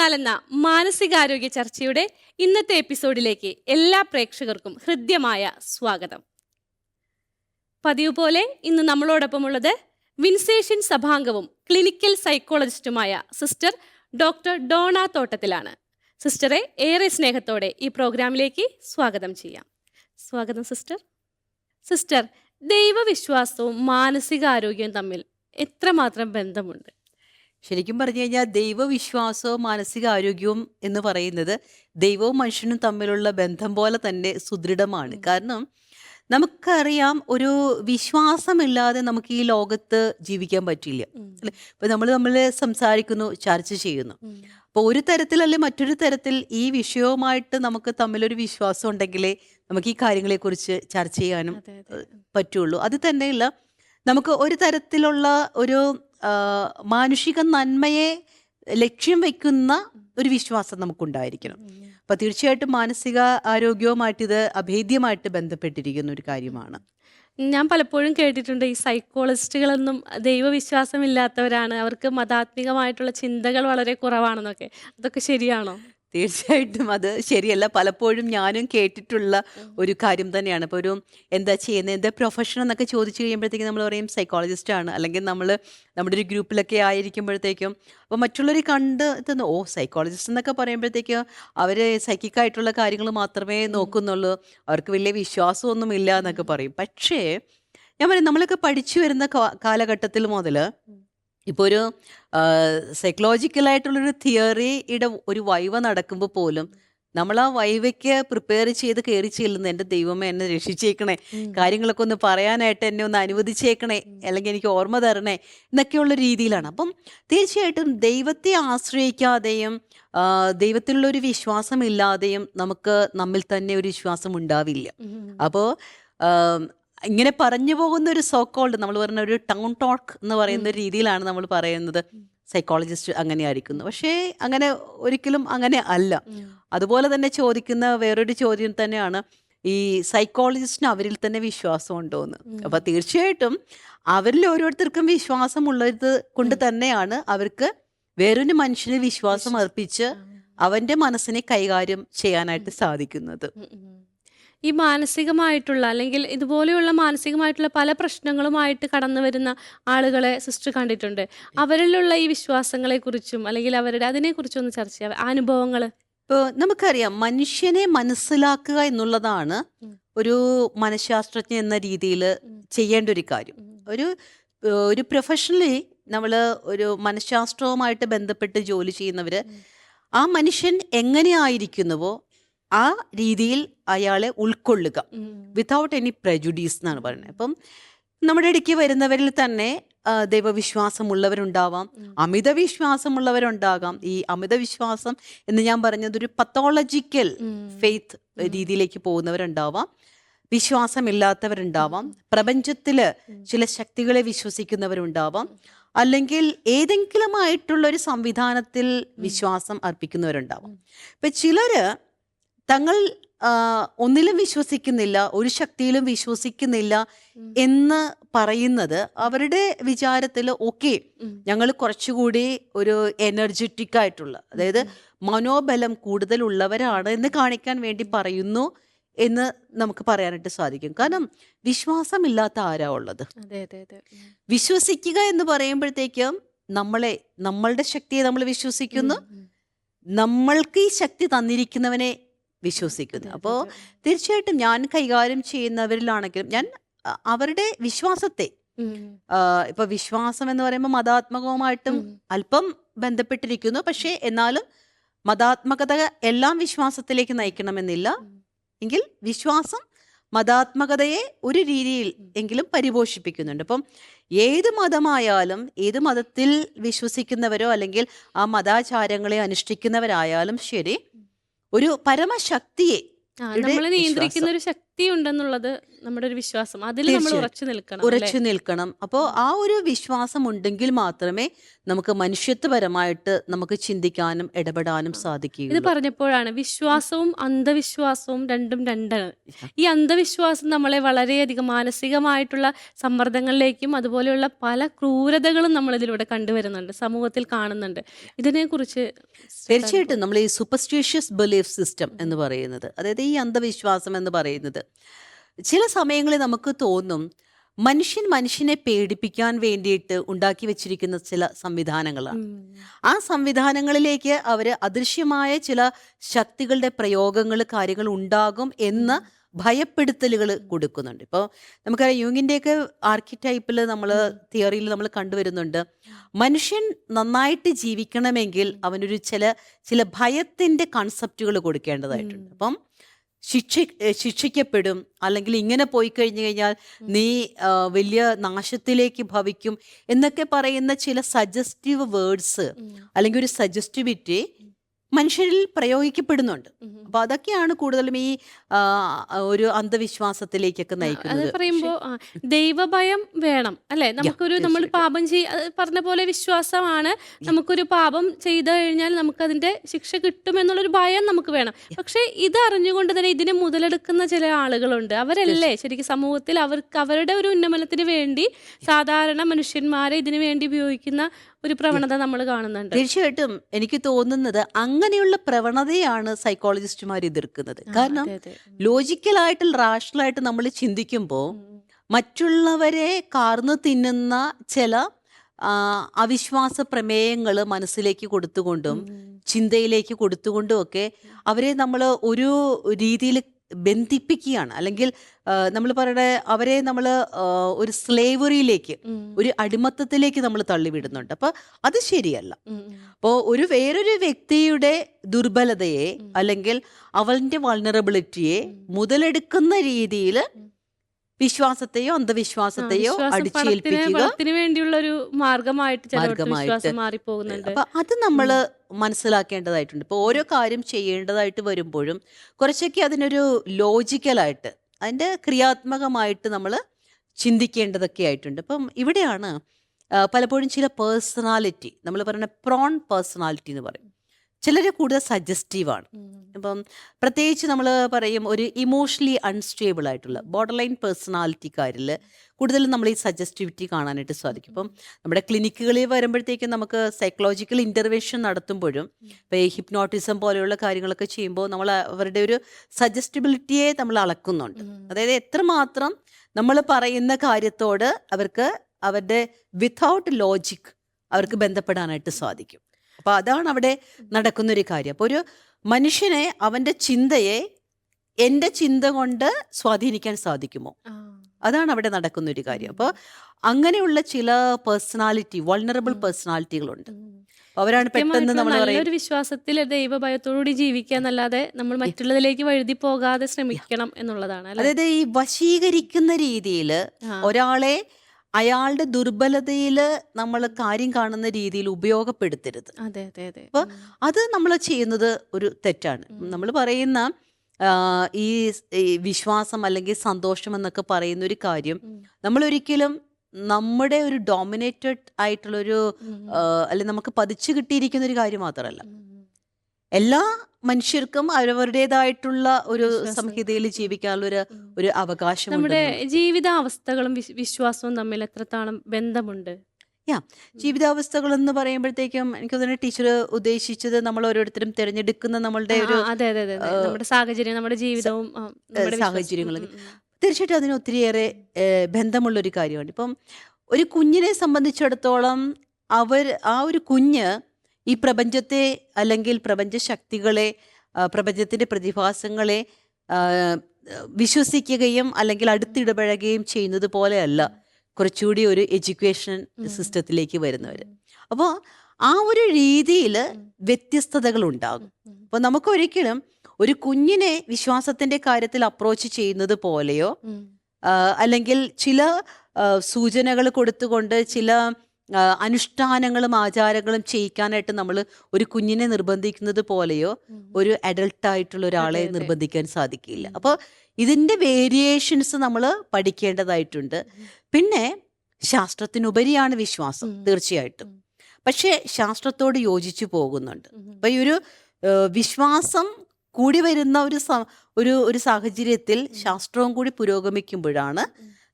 മനം മാനസികാരോഗ്യ ചർച്ചയുടെ ഇന്നത്തെ എപ്പിസോഡിലേക്ക് എല്ലാ പ്രേക്ഷകർക്കും ഹൃദ്യമായ സ്വാഗതം. പതിവ് പോലെ ഇന്ന് നമ്മളോടൊപ്പമുള്ളത് വിൻസേഷ്യൻ സഭാംഗവും ക്ലിനിക്കൽ സൈക്കോളജിസ്റ്റുമായ സിസ്റ്റർ ഡോക്ടർ ഡോണ തോട്ടത്തിലാണ്. സിസ്റ്ററെ ഏറെ സ്നേഹത്തോടെ ഈ പ്രോഗ്രാമിലേക്ക് സ്വാഗതം ചെയ്യാം. സ്വാഗതം സിസ്റ്റർ. സിസ്റ്റർ ദൈവവിശ്വാസവും മാനസികാരോഗ്യവും തമ്മിൽ എത്രമാത്രം ബന്ധമുണ്ട്? ശരിക്കും പറഞ്ഞു കഴിഞ്ഞാൽ ദൈവവിശ്വാസവും മാനസികാരോഗ്യവും എന്ന് പറയുന്നത് ദൈവവും മനുഷ്യനും തമ്മിലുള്ള ബന്ധം പോലെ തന്നെ സുദൃഢമാണ്. കാരണം നമുക്കറിയാം ഒരു വിശ്വാസമില്ലാതെ നമുക്ക് ഈ ലോകത്ത് ജീവിക്കാൻ പറ്റില്ല. അല്ലെ? ഇപ്പൊ നമ്മൾ നമ്മൾ സംസാരിക്കുന്നു ചർച്ച ചെയ്യുന്നു. അപ്പോൾ ഒരു തരത്തിൽ അല്ലെ മറ്റൊരു തരത്തിൽ ഈ വിഷയവുമായിട്ട് നമുക്ക് തമ്മിലൊരു വിശ്വാസം ഉണ്ടെങ്കിലേ നമുക്ക് ഈ കാര്യങ്ങളെ കുറിച്ച് ചർച്ച ചെയ്യാനും. പറ്റുള്ളൂ. അത് തന്നെയല്ല നമുക്ക് ഒരു തരത്തിലുള്ള ഒരു മാനുഷിക നന്മയെ ലക്ഷ്യം വെക്കുന്ന ഒരു വിശ്വാസം നമുക്കുണ്ടായിരിക്കണം. അപ്പൊ തീർച്ചയായിട്ടും മാനസിക ആരോഗ്യവുമായിട്ട് ഇത് അഭേദ്യമായിട്ട് ബന്ധപ്പെട്ടിരിക്കുന്ന ഒരു കാര്യമാണ്. ഞാൻ പലപ്പോഴും കേട്ടിട്ടുണ്ട് ഈ സൈക്കോളജിസ്റ്റുകളൊന്നും ദൈവവിശ്വാസമില്ലാത്തവരാണ്. അവർക്ക് മതാത്മികമായിട്ടുള്ള ചിന്തകൾ വളരെ കുറവാണെന്നൊക്കെ. അതൊക്കെ ശരിയാണോ? തീർച്ചയായിട്ടും അത് ശരിയല്ല. പലപ്പോഴും ഞാനും കേട്ടിട്ടുള്ള ഒരു കാര്യം തന്നെയാണ്. ഇപ്പോൾ ഒരു എന്താ ചെയ്യുന്നത് എന്താ പ്രൊഫഷൻ എന്നൊക്കെ ചോദിച്ചു കഴിയുമ്പോഴത്തേക്കും നമ്മൾ പറയും സൈക്കോളജിസ്റ്റ് ആണ്. അല്ലെങ്കിൽ നമ്മൾ നമ്മുടെ ഒരു ഗ്രൂപ്പിലൊക്കെ ആയിരിക്കുമ്പോഴത്തേക്കും അപ്പോൾ മറ്റുള്ളവർ കണ്ട് തന്നു ഓ സൈക്കോളജിസ്റ്റ് എന്നൊക്കെ പറയുമ്പോഴത്തേക്കും അവർ സൈക്കിക്കായിട്ടുള്ള കാര്യങ്ങൾ മാത്രമേ നോക്കുന്നുള്ളൂ. അവർക്ക് വലിയ വിശ്വാസമൊന്നും ഇല്ല എന്നൊക്കെ പറയും. പക്ഷേ ഞാൻ പറയും നമ്മളൊക്കെ പഠിച്ചു വരുന്ന കാലഘട്ടത്തിൽ മുതൽ ഇപ്പോൾ ഒരു സൈക്കോളജിക്കലായിട്ടുള്ളൊരു തിയറിയുടെ ഒരു വൈവ നടക്കുമ്പോൾ പോലും നമ്മൾ ആ വൈവയ്ക്ക് പ്രിപ്പയർ ചെയ്ത് കയറി ചെല്ലുന്ന എന്റെ ദൈവമേ എന്നെ രക്ഷിച്ചേക്കണേ. കാര്യങ്ങളൊക്കെ ഒന്ന് പറയാനായിട്ട് എന്നെ ഒന്ന് അനുവദിച്ചേക്കണേ. അല്ലെങ്കിൽ എനിക്ക് ഓർമ്മ തരണേ എന്നൊക്കെയുള്ള രീതിയിലാണ്. അപ്പം തീർച്ചയായിട്ടും ദൈവത്തെ ആശ്രയിക്കാതെയും ദൈവത്തിലുള്ള ഒരു വിശ്വാസമില്ലാതെയും നമുക്ക് നമ്മിൽ തന്നെ ഒരു വിശ്വാസം ഉണ്ടാവില്ല. അപ്പോൾ ഇങ്ങനെ പറഞ്ഞു പോകുന്ന ഒരു സോക്കോൾഡ് നമ്മൾ പറയുന്ന ഒരു ടൗൺ ടോക്ക് എന്ന് പറയുന്ന ഒരു രീതിയിലാണ് നമ്മൾ പറയുന്നത്. സൈക്കോളജിസ്റ്റ് അങ്ങനെ ആയിരിക്കുന്നു പക്ഷേ അങ്ങനെ ഒരിക്കലും അങ്ങനെ അല്ല. അതുപോലെ തന്നെ ചോദിക്കുന്ന വേറൊരു ചോദ്യം തന്നെയാണ്. ഈ സൈക്കോളജിസ്റ്റിന് അവരിൽ തന്നെ വിശ്വാസം ഉണ്ടോ എന്ന് അപ്പൊ തീർച്ചയായിട്ടും അവരിൽ ഓരോരുത്തർക്കും വിശ്വാസമുള്ളത് കൊണ്ട് തന്നെയാണ് അവർക്ക് വേറൊരു മനുഷ്യന് വിശ്വാസം അർപ്പിച്ച് അവന്റെ മനസ്സിനെ കൈകാര്യം ചെയ്യാനായിട്ട് സാധിക്കുന്നത്. ഈ മാനസികമായിട്ടുള്ള അല്ലെങ്കിൽ ഇതുപോലെയുള്ള മാനസികമായിട്ടുള്ള പല പ്രശ്നങ്ങളുമായിട്ട് കടന്നു വരുന്ന ആളുകളെ സിസ്റ്റർ കണ്ടിട്ടുണ്ട്. അവരിലുള്ള ഈ വിശ്വാസങ്ങളെ കുറിച്ചും അല്ലെങ്കിൽ അവരുടെ അതിനെ കുറിച്ചും ഒന്ന് ചർച്ച ചെയ്യാം. അനുഭവങ്ങൾ ഇപ്പോൾ നമുക്കറിയാം മനുഷ്യനെ മനസ്സിലാക്കുക എന്നുള്ളതാണ് ഒരു മനഃശാസ്ത്രജ്ഞ എന്ന രീതിയിൽ ചെയ്യേണ്ട ഒരു കാര്യം. ഒരു ഒരു പ്രൊഫഷണലി നമ്മൾ ഒരു മനഃശാസ്ത്രവുമായിട്ട് ബന്ധപ്പെട്ട് ജോലി ചെയ്യുന്നവർ ആ മനുഷ്യൻ എങ്ങനെയായിരിക്കുന്നുവോ ആ രീതിയിൽ അയാളെ ഉൾക്കൊള്ളുക. വിതൗട്ട് എനി പ്രജുഡീസ് എന്നാണ് പറയുന്നത്. അപ്പം നമ്മുടെ ഇടയ്ക്ക് വരുന്നവരിൽ തന്നെ ദൈവവിശ്വാസമുള്ളവരുണ്ടാവാം. അമിത വിശ്വാസമുള്ളവരുണ്ടാകാം ഈ അമിത വിശ്വാസം എന്ന് ഞാൻ പറഞ്ഞത് ഒരു പത്തോളജിക്കൽ ഫെയ്ത്ത് രീതിയിലേക്ക് പോകുന്നവരുണ്ടാവാം. വിശ്വാസമില്ലാത്തവരുണ്ടാവാം. പ്രപഞ്ചത്തിൽ ചില ശക്തികളെ വിശ്വസിക്കുന്നവരുണ്ടാവാം. അല്ലെങ്കിൽ ഏതെങ്കിലും ആയിട്ടുള്ള ഒരു സംവിധാനത്തിൽ വിശ്വാസം അർപ്പിക്കുന്നവരുണ്ടാവാം. ഇപ്പൊ ചിലര് തങ്ങൾ ഒന്നിലും വിശ്വസിക്കുന്നില്ല ഒരു ശക്തിയിലും വിശ്വസിക്കുന്നില്ല എന്ന് പറയുന്നത് അവരുടെ വിചാരത്തിൽ ഓക്കെ. ഞങ്ങൾ കുറച്ചുകൂടി ഒരു എനർജറ്റിക് ആയിട്ടുള്ള അതായത് മനോബലം കൂടുതലുള്ളവരാണ് എന്ന് കാണിക്കാൻ വേണ്ടി പറയുന്നു എന്ന് നമുക്ക് പറയാനായിട്ട് സാധിക്കും. കാരണം വിശ്വാസമില്ലാത്ത ആരാ ഉള്ളത്? വിശ്വസിക്കുക എന്ന് പറയുമ്പോഴത്തേക്കും നമ്മളെ നമ്മളുടെ ശക്തിയെ നമ്മൾ വിശ്വസിക്കുന്നു. നമ്മൾക്ക് ഈ ശക്തി തന്നിരിക്കുന്നവനെ വിശ്വസിക്കുന്നു അപ്പോൾ തീർച്ചയായിട്ടും ഞാൻ കൈകാര്യം ചെയ്യുന്നവരിലാണെങ്കിലും ഞാൻ അവരുടെ വിശ്വാസത്തെ. ഇപ്പൊ വിശ്വാസം എന്ന് പറയുമ്പോൾ മതാത്മകവുമായിട്ടും അല്പം ബന്ധപ്പെട്ടിരിക്കുന്നു. പക്ഷേ എന്നാലും മതാത്മകത എല്ലാം വിശ്വാസത്തിലേക്ക് നയിക്കണമെന്നില്ല. എങ്കിൽ വിശ്വാസം മതാത്മകതയെ ഒരു രീതിയിൽ എങ്കിലും പരിപോഷിപ്പിക്കുന്നുണ്ട്. അപ്പം ഏത് മതമായാലും ഏത് മതത്തിൽ വിശ്വസിക്കുന്നവരോ അല്ലെങ്കിൽ ആ മതാചാരങ്ങളെ അനുഷ്ഠിക്കുന്നവരായാലും ശരി ഒരു പരമശക്തിയെ നിയന്ത്രിക്കുന്ന ഒരു ശക്തി ശക്തി ഉണ്ടെന്നുള്ളത് നമ്മുടെ ഒരു വിശ്വാസം. അതിൽ നമ്മൾ ഉറച്ചു നിൽക്കണം ഉറച്ചു നിൽക്കണം. അപ്പോൾ ആ ഒരു വിശ്വാസം ഉണ്ടെങ്കിൽ മാത്രമേ നമുക്ക് മനുഷ്യത്വപരമായിട്ട് നമുക്ക് ചിന്തിക്കാനും ഇടപെടാനും ഇത് പറഞ്ഞപ്പോഴാണ് വിശ്വാസവും അന്ധവിശ്വാസവും രണ്ടും രണ്ടാണ് ഈ അന്ധവിശ്വാസം നമ്മളെ വളരെയധികം മാനസികമായിട്ടുള്ള സമ്മർദ്ദങ്ങളിലേക്കും അതുപോലെയുള്ള പല ക്രൂരതകളും നമ്മൾ ഇതിലൂടെ കണ്ടുവരുന്നുണ്ട് സമൂഹത്തിൽ കാണുന്നുണ്ട്. ഇതിനെക്കുറിച്ച് തീർച്ചയായിട്ടും നമ്മൾ ഈ സൂപ്പർസ്റ്റീഷ്യസ് ബിലീഫ് സിസ്റ്റം എന്ന് പറയുന്നത് അതായത് ഈ അന്ധവിശ്വാസം എന്ന് പറയുന്നത് ചില സമയങ്ങളിൽ നമുക്ക് തോന്നും മനുഷ്യൻ മനുഷ്യനെ പേടിപ്പിക്കാൻ വേണ്ടിയിട്ട് ഉണ്ടാക്കി വെച്ചിരിക്കുന്ന ചില സംവിധാനങ്ങളാണ്. ആ സംവിധാനങ്ങളിലേക്ക് അവർ അദൃശ്യമായ ചില ശക്തികളുടെ പ്രയോഗങ്ങൾ കാര്യങ്ങൾ ഉണ്ടാകും എന്ന് ഭയപ്പെടുത്തലുകൾ കൊടുക്കുന്നുണ്ട്. ഇപ്പോൾ നമുക്കറിയാം യൂങ്ങിന്റെയൊക്കെ ആർക്കിടൈപ്പിൽ നമ്മൾ തിയറിയിൽ നമ്മൾ കണ്ടുവരുന്നുണ്ട്. മനുഷ്യൻ നന്നായിട്ട് ജീവിക്കണമെങ്കിൽ അവനൊരു ചില ചില ഭയത്തിന്റെ കൺസെപ്റ്റുകൾ കൊടുക്കേണ്ടതായിട്ടുണ്ട്. അപ്പം ശിക്ഷ ശിക്ഷിക്കപ്പെടും. അല്ലെങ്കിൽ ഇങ്ങനെ പോയി കഴിഞ്ഞു കഴിഞ്ഞാൽ നീ വലിയ നാശത്തിലേക്ക് ഭവിക്കും എന്നൊക്കെ പറയുന്ന ചില സജസ്റ്റീവ് വേർഡ്സ് അല്ലെങ്കിൽ ഒരു സജസ്റ്റിവിറ്റി മനുഷ്യരിൽ പ്രയോഗിക്കപ്പെടുന്നുണ്ട്. അപ്പൊ അതൊക്കെയാണ് കൂടുതലും ഈ ഒരു അന്ധവിശ്വാസത്തിലേക്കൊക്കെ നയിക്കുന്നത്. പറയുമ്പോ ആ, ദൈവഭയം വേണം അല്ലെ? നമുക്കൊരു നമ്മൾ പാപം ചെയ് അത് പറഞ്ഞ പോലെ വിശ്വാസമാണ്. നമുക്കൊരു പാപം ചെയ്തു കഴിഞ്ഞാൽ നമുക്ക് അതിന്റെ ശിക്ഷ കിട്ടും എന്നുള്ളൊരു ഭയം നമുക്ക് വേണം. പക്ഷെ ഇത് അറിഞ്ഞുകൊണ്ട് തന്നെ ഇതിനെ മുതലെടുക്കുന്ന ചില ആളുകളുണ്ട്. അവരല്ലേ ശരിക്കും സമൂഹത്തിൽ അവർക്ക് അവരുടെ ഒരു ഉന്നമനത്തിന് വേണ്ടി സാധാരണ മനുഷ്യന്മാരെ ഇതിനു വേണ്ടി ഉപയോഗിക്കുന്ന ഒരു പ്രവണത നമ്മൾ കാണുന്നുണ്ട്. തീർച്ചയായിട്ടും എനിക്ക് തോന്നുന്നത് അങ്ങനെയുള്ള പ്രവണതയാണ് സൈക്കോളജിസ്റ്റുമാർ എതിർക്കുന്നത്. കാരണം. ലോജിക്കലായിട്ട് റാഷണലായിട്ട് നമ്മൾ ചിന്തിക്കുമ്പോൾ മറ്റുള്ളവരെ കാർന്നു തിന്നുന്ന ചില അവിശ്വാസ പ്രമേയങ്ങൾ മനസ്സിലേക്ക് കൊടുത്തുകൊണ്ടും ചിന്തയിലേക്ക് കൊടുത്തുകൊണ്ടും ഒക്കെ അവരെ നമ്മൾ ഒരു രീതിയിൽ ബന്ധിപ്പിക്കുകയാണ്. അല്ലെങ്കിൽ നമ്മൾ പറയണ അവരെ നമ്മൾ ഒരു സ്ലേവറിയിലേക്ക് ഒരു അടിമത്തത്തിലേക്ക് നമ്മൾ തള്ളിവിടുന്നുണ്ട്. അപ്പൊ അത് ശരിയല്ല. അപ്പോൾ ഒരു വേറൊരു വ്യക്തിയുടെ ദുർബലതയെ അല്ലെങ്കിൽ അവന്റെ വൾണറബിലിറ്റിയെ മുതലെടുക്കുന്ന രീതിയിൽ. വിശ്വാസത്തെയോ അന്ധവിശ്വാസത്തെയോ അടിച്ചേൽപ്പിക്കുക. വേണ്ടിയുള്ള ഒരു മാർഗമായിട്ട് മാർഗമായിട്ട്. അപ്പൊ അത് നമ്മൾ മനസ്സിലാക്കേണ്ടതായിട്ടുണ്ട്. ഇപ്പൊ ഓരോ കാര്യം ചെയ്യേണ്ടതായിട്ട് വരുമ്പോഴും കുറച്ചൊക്കെ അതിനൊരു ലോജിക്കലായിട്ട് അതിന്റെ ക്രിയാത്മകമായിട്ട് നമ്മൾ ചിന്തിക്കേണ്ടതൊക്കെ ആയിട്ടുണ്ട്. അപ്പം ഇവിടെയാണ് പലപ്പോഴും ചില പേഴ്സണാലിറ്റി നമ്മൾ പറയുന്ന പ്രോൺ പേഴ്സണാലിറ്റി എന്ന് പറയും. ചിലർ കൂടുതൽ സജസ്റ്റീവാണ്. ഇപ്പം പ്രത്യേകിച്ച് നമ്മൾ പറയും ഒരു ഇമോഷണലി അൺസ്റ്റേബിൾ ആയിട്ടുള്ള ബോർഡർ ലൈൻ പേഴ്സണാലിറ്റിക്കാരിൽ കൂടുതലും നമ്മൾ ഈ സജസ്റ്റിവിറ്റി കാണാനായിട്ട് സാധിക്കും. ഇപ്പം നമ്മുടെ ക്ലിനിക്കുകളിൽ വരുമ്പോഴത്തേക്കും നമുക്ക് സൈക്കോളജിക്കൽ ഇന്റർവെൻഷൻ നടത്തുമ്പോഴും ഇപ്പോൾ ഈ ഹിപ്നോട്ടിസം പോലെയുള്ള കാര്യങ്ങളൊക്കെ ചെയ്യുമ്പോൾ നമ്മൾ അവരുടെ ഒരു സജസ്റ്റിബിലിറ്റിയെ നമ്മൾ അളക്കുന്നുണ്ട്. അതായത് എത്രമാത്രം നമ്മൾ പറയുന്ന കാര്യത്തോട് അവർക്ക് അവരുടെ വിത്തൗട്ട് ലോജിക് അവർക്ക് ബന്ധപ്പെടാനായിട്ട് സാധിക്കും. അപ്പോൾ അതാണ് അവിടെ നടക്കുന്ന ഒരു കാര്യം. അപ്പോൾ ഒരു മനുഷ്യനെ അവന്റെ ചിന്തയെ എന്റെ ചിന്ത കൊണ്ട് സ്വാധീനിക്കാൻ സാധിക്കുമോ? അതാണ് അവിടെ നടക്കുന്ന ഒരു കാര്യം. അപ്പോൾ അങ്ങനെയുള്ള ചില പേഴ്സണാലിറ്റി വൾണറബിൾ. പേഴ്സണാലിറ്റികളുണ്ട്. അവരാണ് പെട്ടെന്ന് നമ്മൾ ഒരു വിശ്വാസത്തിൽ ദൈവഭയത്തോടുകൂടി ജീവിക്കുക എന്നല്ലാതെ നമ്മൾ മറ്റുള്ളതിലേക്ക് വഴുതി പോകാതെ ശ്രമിക്കണം എന്നുള്ളതാണ് അതായത് ഈ വശീകരിക്കുന്ന രീതിയിൽ ഒരാളെ അയാളുടെ ദുർബലതയിൽ നമ്മൾ കാര്യം കാണുന്ന രീതിയിൽ ഉപയോഗപ്പെടുത്തരുത്. അതെ അതെ അതെ. അപ്പൊ അത് നമ്മൾ ചെയ്യുന്നത് ഒരു തെറ്റാണ്. നമ്മൾ പറയുന്ന ഈ വിശ്വാസം അല്ലെങ്കിൽ സന്തോഷം എന്നൊക്കെ പറയുന്ന ഒരു കാര്യം നമ്മൾ ഒരിക്കലും നമ്മുടെ ഒരു ഡോമിനേറ്റഡ് ആയിട്ടുള്ളൊരു അല്ലെങ്കിൽ നമുക്ക് പതിച്ചു കിട്ടിയിരിക്കുന്ന ഒരു കാര്യം മാത്രമല്ല. എല്ലാ മനുഷ്യർക്കും അവരവരുടേതായിട്ടുള്ള ഒരു സംഹിതയിൽ ജീവിക്കാനുള്ള ഒരു. ഒരു അവകാശം നമ്മുടെ ജീവിതാവസ്ഥകളും വിശ്വാസവും തമ്മിൽ എത്രത്തോളം ബന്ധമുണ്ട് യാ ജീവിതാവസ്ഥകൾ എന്ന് പറയുമ്പോഴത്തേക്കും എനിക്ക് തോന്നുന്നു ടീച്ചർ ഉദ്ദേശിച്ചത് നമ്മൾ ഓരോരുത്തരും തിരഞ്ഞെടുക്കുന്ന നമ്മളുടെ ഒരു. നമ്മുടെ സാഹചര്യം നമ്മുടെ ജീവിതവും. സാഹചര്യങ്ങളും. തീർച്ചയായിട്ടും അതിന് ഒത്തിരിയേറെ ബന്ധമുള്ള ഒരു കാര്യമാണ് ഇപ്പം ഒരു കുഞ്ഞിനെ സംബന്ധിച്ചിടത്തോളം അവർ ആ ഒരു കുഞ്ഞ് ഈ പ്രപഞ്ചത്തെ അല്ലെങ്കിൽ പ്രപഞ്ച ശക്തികളെ പ്രപഞ്ചത്തിന്റെ പ്രതിഭാസങ്ങളെ വിശ്വസിക്കുകയും അല്ലെങ്കിൽ അടുത്തിടപഴകുകയും ചെയ്യുന്നത് പോലെയല്ല കുറച്ചുകൂടി ഒരു എഡ്യൂക്കേഷൻ സിസ്റ്റത്തിലേക്ക് വരുന്നവർ അപ്പോൾ ആ ഒരു രീതിയിൽ വ്യത്യസ്തതകൾ ഉണ്ടാകും. അപ്പോൾ നമുക്ക് നമുക്കൊരിക്കലും ഒരു കുഞ്ഞിനെ വിശ്വാസത്തിന്റെ കാര്യത്തിൽ അപ്രോച്ച് ചെയ്യുന്നത് പോലെയോ അല്ലെങ്കിൽ ചില സൂചനകൾ കൊടുത്തുകൊണ്ട് ചില അനുഷ്ഠാനങ്ങളും ആചാരങ്ങളും ചെയ്യിക്കാനായിട്ട് നമ്മൾ ഒരു കുഞ്ഞിനെ നിർബന്ധിക്കുന്നത് പോലെയോ ഒരു അഡൾട്ട് ആയിട്ടുള്ള ഒരാളെ. നിർബന്ധിക്കാൻ സാധിക്കില്ല. അപ്പോൾ ഇതിന്റെ വേരിയേഷൻസ് നമ്മൾ പഠിക്കേണ്ടതായിട്ടുണ്ട്. പിന്നെ ശാസ്ത്രത്തിനുപരിയാണ് വിശ്വാസം തീർച്ചയായിട്ടും. പക്ഷേ ശാസ്ത്രത്തോട് യോജിച്ചു പോകുന്നുണ്ട്. അപ്പം ഈ ഒരു വിശ്വാസം കൂടി വരുന്ന ഒരു ഒരു ഒരു സാഹചര്യത്തിൽ ശാസ്ത്രവും കൂടി പുരോഗമിക്കുമ്പോഴാണ്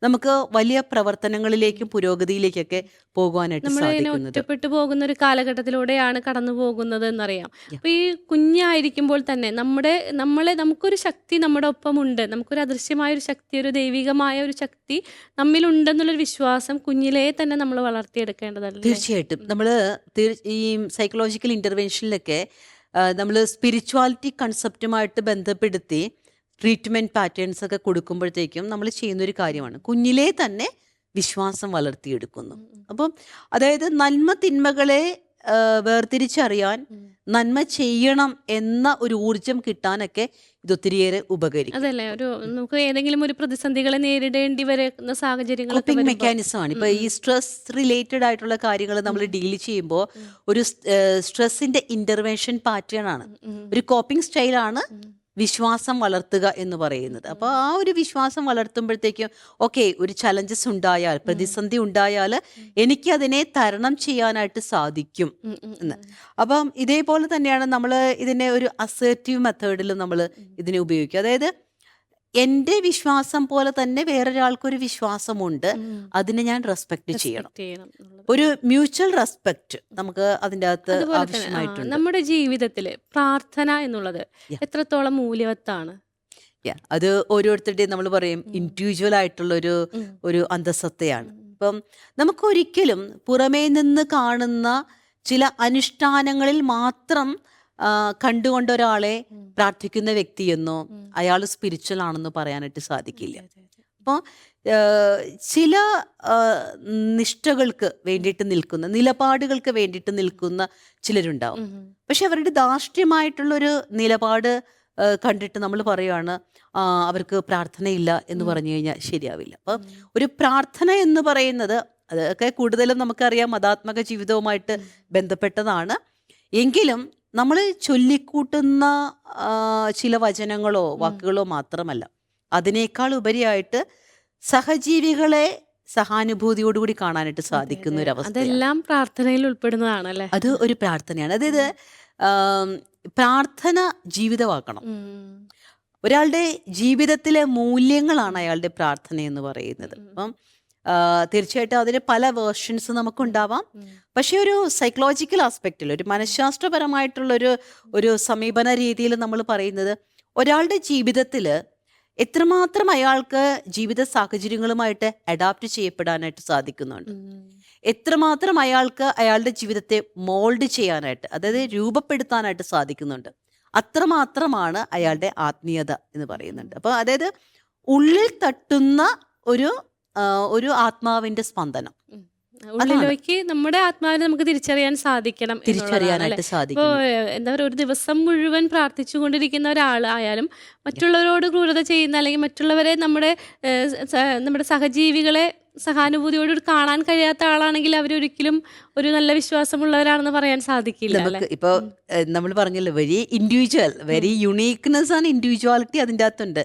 നമുക്ക് വലിയ പ്രവർത്തനങ്ങളിലേക്കും പുരോഗതിയിലേക്കൊക്കെ പോകുവാനായിട്ട് നമ്മളിങ്ങനെ സാധിക്കുന്നത്. ഒറ്റപ്പെട്ടു പോകുന്ന ഒരു കാലഘട്ടത്തിലൂടെയാണ് കടന്നു പോകുന്നത് എന്നറിയാം. അപ്പൊ ഈ കുഞ്ഞായിരിക്കുമ്പോൾ തന്നെ നമ്മുടെ നമ്മളെ നമുക്കൊരു ശക്തി നമ്മുടെ ഒപ്പമുണ്ട്. നമുക്കൊരു അദൃശ്യമായ ഒരു ശക്തി ഒരു ദൈവികമായ ഒരു ശക്തി നമ്മിലുണ്ടെന്നുള്ളൊരു വിശ്വാസം കുഞ്ഞിലേ തന്നെ നമ്മൾ വളർത്തിയെടുക്കേണ്ടതല്ലേ? തീർച്ചയായിട്ടും. നമ്മൾ ഈ സൈക്കോളജിക്കൽ ഇന്റർവെൻഷനിലൊക്കെ നമ്മൾ സ്പിരിച്വാലിറ്റി കൺസെപ്റ്റുമായിട്ട് ബന്ധപ്പെടുത്തി ട്രീറ്റ്മെന്റ് പാറ്റേൺസ് ഒക്കെ കൊടുക്കുമ്പോഴത്തേക്കും നമ്മൾ ചെയ്യുന്നൊരു കാര്യമാണ്. കുഞ്ഞിലേ തന്നെ വിശ്വാസം വളർത്തിയെടുക്കുന്നു. അപ്പം അതായത് നന്മ തിന്മകളെ വേർതിരിച്ചറിയാൻ നന്മ ചെയ്യണം എന്ന ഒരു ഊർജം കിട്ടാനൊക്കെ ഇത് ഒത്തിരിയേറെ ഉപകരിക്കും. അതല്ലേ? ഒരു നമുക്ക് ഏതെങ്കിലും ഒരു പ്രതിസന്ധികളെ നേരിടേണ്ടി വരുന്ന സാഹചര്യങ്ങൾ കോപ്പിംഗ് മെക്കാനിസം ആണ്. ഇപ്പൊ ഈ സ്ട്രെസ് റിലേറ്റഡ് ആയിട്ടുള്ള കാര്യങ്ങൾ നമ്മൾ ഡീൽ ചെയ്യുമ്പോൾ ഒരു സ്ട്രെസ്സിന്റെ ഇന്റർവെൻഷൻ പാറ്റേൺ ആണ്. ഒരു കോപ്പിംഗ് സ്റ്റൈലാണ്. വിശ്വാസം വളർത്തുക എന്ന് പറയുന്നത്. അപ്പോൾ ആ ഒരു വിശ്വാസം വളർത്തുമ്പോഴത്തേക്കും ഓക്കെ ഒരു ചലഞ്ചസ് ഉണ്ടായാൽ പ്രതിസന്ധി ഉണ്ടായാൽ എനിക്കതിനെ തരണം ചെയ്യാനായിട്ട് സാധിക്കും എന്ന്. അപ്പം ഇതേപോലെ തന്നെയാണ് നമ്മൾ ഇതിനെ ഒരു അസേർട്ടീവ് മെത്തേഡിൽ നമ്മൾ ഇതിനെ ഉപയോഗിക്കുക. അതായത് എന്റെ വിശ്വാസം പോലെ തന്നെ വേറൊരാൾക്കൊരു വിശ്വാസമുണ്ട്. അതിനെ ഞാൻ റെസ്പെക്ട് ചെയ്യണം. ചെയ്യണം എന്നുള്ളത്. ഒരു മ്യൂച്വൽ റെസ്പെക്ട് നമുക്ക് അതിന്റെ അകത്ത് അതുപോലെ തന്നെ ആ, ആവശ്യമായിട്ടുണ്ട്. നമ്മുടെ ജീവിതത്തിൽ പ്രാർത്ഥന എന്നുള്ളത് Yeah. എത്രത്തോളം മൂല്യവത്താണ്? Yeah, അത് ഓരോരുത്തരുടെയും നമ്മൾ പറയും ഇൻഡിവിജ്വൽ ആയിട്ടുള്ള ഒരു ഉം. ഒരു അന്തസത്തയാണ് ഇപ്പം നമുക്കൊരിക്കലും പുറമേ നിന്ന് കാണുന്ന ചില അനുഷ്ഠാനങ്ങളിൽ മാത്രം കണ്ടുകൊണ്ട് ഒരാളെ പ്രാർത്ഥിക്കുന്ന വ്യക്തിയെന്നോ. അയാൾ സ്പിരിച്വൽ ആണെന്നോ പറയാനായിട്ട് സാധിക്കില്ല. അപ്പോൾ ചില നിഷ്ഠകൾക്ക് വേണ്ടിയിട്ട് നിൽക്കുന്ന നിലപാടുകൾക്ക് വേണ്ടിയിട്ട് നിൽക്കുന്ന ചിലരുണ്ടാവും. പക്ഷെ അവരുടെ ധാർഷ്ട്യമായിട്ടുള്ളൊരു നിലപാട് കണ്ടിട്ട് നമ്മൾ പറയുകയാണ് അവർക്ക് പ്രാർത്ഥനയില്ല എന്ന് പറഞ്ഞു കഴിഞ്ഞാൽ ശരിയാവില്ല. അപ്പം ഒരു പ്രാർത്ഥന എന്ന് പറയുന്നത് അതൊക്കെ കൂടുതലും നമുക്കറിയാം മതാത്മക ജീവിതവുമായിട്ട് ബന്ധപ്പെട്ടതാണ്. എങ്കിലും നമ്മൾ ചൊല്ലിക്കൂട്ടുന്ന ചില വചനങ്ങളോ വാക്കുകളോ മാത്രമല്ല. അതിനേക്കാൾ ഉപരിയായിട്ട് സഹജീവികളെ സഹാനുഭൂതിയോടുകൂടി കാണാനായിട്ട് സാധിക്കുന്ന ഒരു അവസ്ഥ അതെല്ലാം പ്രാർത്ഥനയിൽ ഉൾപ്പെടുന്നതാണ് അല്ലേ അത് ഒരു പ്രാർത്ഥനയാണ്. അതായത് പ്രാർത്ഥന ജീവിതമാക്കണം. ഒരാളുടെ ജീവിതത്തിലെ മൂല്യങ്ങളാണ് അയാളുടെ പ്രാർത്ഥന എന്ന് പറയുന്നത്. അപ്പം തീർച്ചയായിട്ടും അതിന് പല വേർഷൻസ് നമുക്കുണ്ടാവാം. പക്ഷെ പക്ഷേ ഒരു സൈക്കോളജിക്കൽ ആസ്പെക്റ്റിൽ ഒരു മനഃശാസ്ത്രപരമായിട്ടുള്ളൊരു ഒരു സമീപന രീതിയിൽ നമ്മൾ പറയുന്നത് ഒരാളുടെ ജീവിതത്തിൽ എത്രമാത്രം അയാൾക്ക് ജീവിത സാഹചര്യങ്ങളുമായിട്ട് അഡാപ്റ്റ് ചെയ്യപ്പെടാനായിട്ട് സാധിക്കുന്നുണ്ട്. എത്രമാത്രം അയാൾക്ക് അയാളുടെ ജീവിതത്തെ മോൾഡ് ചെയ്യാനായിട്ട് അതായത് രൂപപ്പെടുത്താനായിട്ട് സാധിക്കുന്നുണ്ട്. അത്രമാത്രമാണ് അയാളുടെ ആത്മീയത എന്ന് പറയുന്നുണ്ട്. അപ്പോൾ അതായത് ഉള്ളിൽ തട്ടുന്ന ഒരു ഒരു ആത്മാവിന്റെ സ്പന്ദനം. ഉള്ളിലേക്ക് നമ്മുടെ ആത്മാവിനെ നമുക്ക് തിരിച്ചറിയാൻ സാധിക്കണം തിരിച്ചറിയാനായിട്ട് സാധിക്കും എന്താ പറയുക ഒരു ദിവസം മുഴുവൻ പ്രാർത്ഥിച്ചു പ്രാർത്ഥിച്ചുകൊണ്ടിരിക്കുന്ന ഒരാളായാലും മറ്റുള്ളവരോട് ക്രൂരത ചെയ്യുന്ന അല്ലെങ്കിൽ മറ്റുള്ളവരെ നമ്മുടെ നമ്മുടെ സഹജീവികളെ സഹാനുഭൂതിയോട് കാണാൻ കഴിയാത്ത ആളാണെങ്കിൽ അവരൊരിക്കലും ഒരു നല്ല വിശ്വാസമുള്ളവരാണെന്ന് പറയാൻ സാധിക്കില്ല ഇപ്പോൾ നമ്മൾ പറഞ്ഞല്ലോ വെരി ഇൻഡിവിജ്വൽ വെരി യുണീക്നെസ് ആണ് ഇൻഡിവിജ്വാലിറ്റി അതിന്റെ അകത്തുണ്ട്.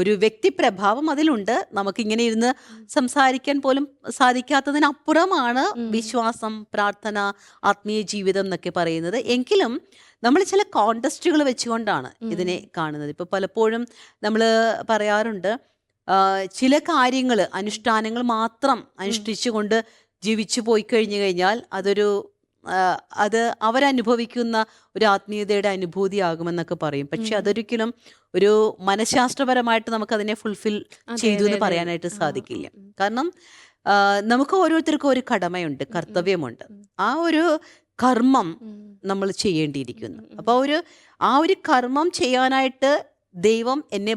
ഒരു വ്യക്തി പ്രഭാവം അതിലുണ്ട്. നമുക്ക് ഇങ്ങനെ ഇരുന്ന് സംസാരിക്കാൻ പോലും സാധിക്കാത്തതിനപ്പുറമാണ് വിശ്വാസം പ്രാർത്ഥന ആത്മീയ ജീവിതം എന്നൊക്കെ പറയുന്നത്. എങ്കിലും നമ്മൾ ചില കോണ്ടസ്റ്റുകൾ വെച്ചുകൊണ്ടാണ് ഇതിനെ കാണുന്നത്. ഇപ്പൊ പലപ്പോഴും നമ്മൾ പറയാറുണ്ട് ചില കാര്യങ്ങൾ അനുഷ്ഠാനങ്ങൾ മാത്രം അനുഷ്ഠിച്ചുകൊണ്ട് ജീവിച്ചു പോയി കഴിഞ്ഞു കഴിഞ്ഞാൽ അതൊരു അത് അവരനുഭവിക്കുന്ന ഒരു ആത്മീയതയുടെ അനുഭൂതി അനുഭൂതിയാകുമെന്നൊക്കെ പറയും. പക്ഷെ അതൊരിക്കലും ഒരു മനഃശാസ്ത്രപരമായിട്ട് നമുക്ക് അതിനെ ഫുൾഫിൽ ചെയ്തു എന്ന്. പറയാനായിട്ട് സാധിക്കില്ല. കാരണം നമുക്ക് ഓരോരുത്തർക്കും ഒരു കടമയുണ്ട് കർത്തവ്യമുണ്ട്. ആ ഒരു കർമ്മം നമ്മൾ ചെയ്യേണ്ടിയിരിക്കുന്നു. അപ്പോൾ ഒരു ആ ഒരു കർമ്മം ചെയ്യാനായിട്ട് ദൈവം എന്നെ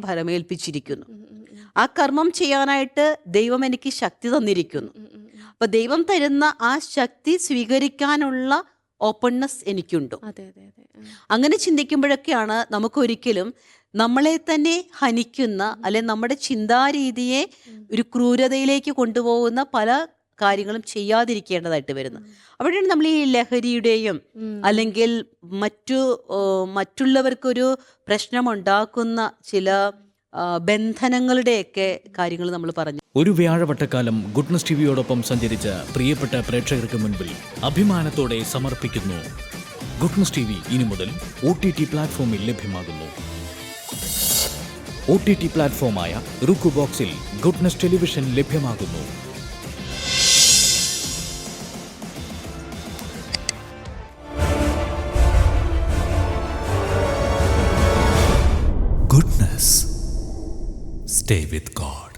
ഉം. ആ കർമ്മം ചെയ്യാനായിട്ട് ദൈവം എനിക്ക് ശക്തി തന്നിരിക്കുന്നു. അപ്പൊ ദൈവം തരുന്ന ആ ശക്തി സ്വീകരിക്കാനുള്ള ഓപ്പൺനെസ് എനിക്കുണ്ട്. അങ്ങനെ ചിന്തിക്കുമ്പോഴൊക്കെയാണ് നമുക്കൊരിക്കലും നമ്മളെ തന്നെ ഹനിക്കുന്ന അല്ലെ നമ്മുടെ ചിന്താരീതിയെ ഒരു ക്രൂരതയിലേക്ക് കൊണ്ടുപോകുന്ന പല കാര്യങ്ങളും ചെയ്യാതിരിക്കേണ്ടതായിട്ട് വരുന്നത് അവിടെയാണ് നമ്മൾ ഈ ലഹരിയുടെയും അല്ലെങ്കിൽ മറ്റു മറ്റുള്ളവർക്കൊരു പ്രശ്നമുണ്ടാക്കുന്ന ചില ബന്ധനങ്ങളുടെയൊക്കെ കാര്യങ്ങൾ നമ്മൾ പറഞ്ഞു. ഒരു വ്യാഴവട്ടക്കാലം ഗുഡ്നസ് ടിവിയോടൊപ്പം സഞ്ചരിച്ച പ്രിയപ്പെട്ട പ്രേക്ഷകർക്ക് മുൻപിൽ അഭിമാനത്തോടെ സമർപ്പിക്കുന്നു. ഗുഡ്നസ് ടി വി ഇനി മുതൽ ഒ ടി ടി പ്ലാറ്റ്ഫോമിൽ ലഭ്യമാകുന്നു. ഒ ടി ടി പ്ലാറ്റ്ഫോമായ റുക്കു ബോക്സിൽ ഗുഡ്നസ് ടെലിവിഷൻ ലഭ്യമാകുന്നു. Stay God God.